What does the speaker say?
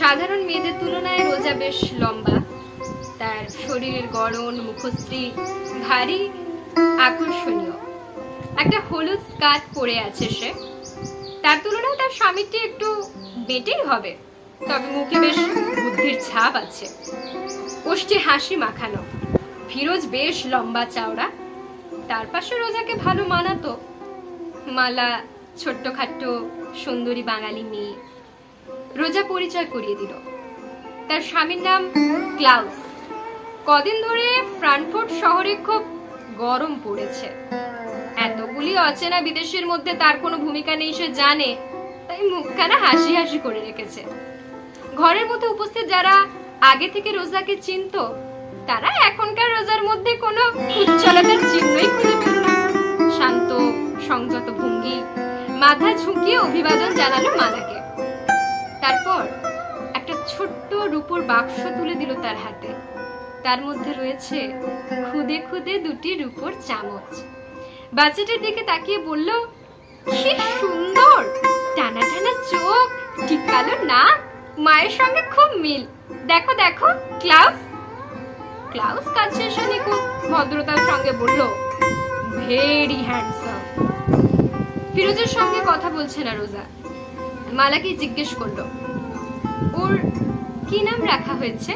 সাধারণ মেয়েদের তুলনায় রোজা বেশ লম্বা। তার শরীরের গড়ন, মুখশ্রী ভারী আকর্ষণীয়। একটা হলুদ স্কার্ট পরে আছে সে। তার তুলনায় তার স্বামীটি একটু বেটেই হবে, তবে মুখে বেশ বুদ্ধির ছাপ আছে। ওষ্ঠে হাসি মাখানো। ফিরোজ বেশ লম্বা চাওড়া। তার পাশে রোজাকে ভালো মানাতো। মালা, ছোট্টখাট্ট, সুন্দরী বাঙালি মেয়ে। রোজা পরিচয় করিয়ে দিল। তার স্বামীর নাম ক্লাউস। কদিন ধরে ফ্রাঙ্কফুর্ট শহরে খুব গরম পড়েছে। এতগুলি অচেনা বিদেশের মধ্যে তার কোনো ভূমিকা নেই, সে জানে। তাই মুখখানা হাসি হাসি করে রেখেছে। ঘরের মধ্যে উপস্থিত যারা আগে থেকে রোজাকে চিনত, তারা এখনকার রোজার মধ্যে কোনো উচ্ছলতার চিহ্নই খুঁজে পেল না। শান্ত, সংযত ভঙ্গি, মাথা ঝুঁকিয়ে অভিবাদন জানালো মালাকে ছোট্ট রূপোর বাক্স তুলে দিল তার হাতে। তার মধ্যে রয়েছে খুদে খুদে দুটি রূপোর চামচ। বাচ্চাটার দিকে তাকিয়ে বলল, কি সুন্দর! টানা টানা চোখ, ঠিক কালো না মায়ের সঙ্গে খুব মিল। দেখো দেখো ক্লাউস ক্লাউস কাছে এসে নিখুঁত ভদ্রতার সঙ্গে বলল, ভেরি হ্যান্ডসাম। ফিরোজের সঙ্গে কথা বলছে না রোজা। মালাকে জিজ্ঞেস করল ওর কি নাম রাখা হয়েছে?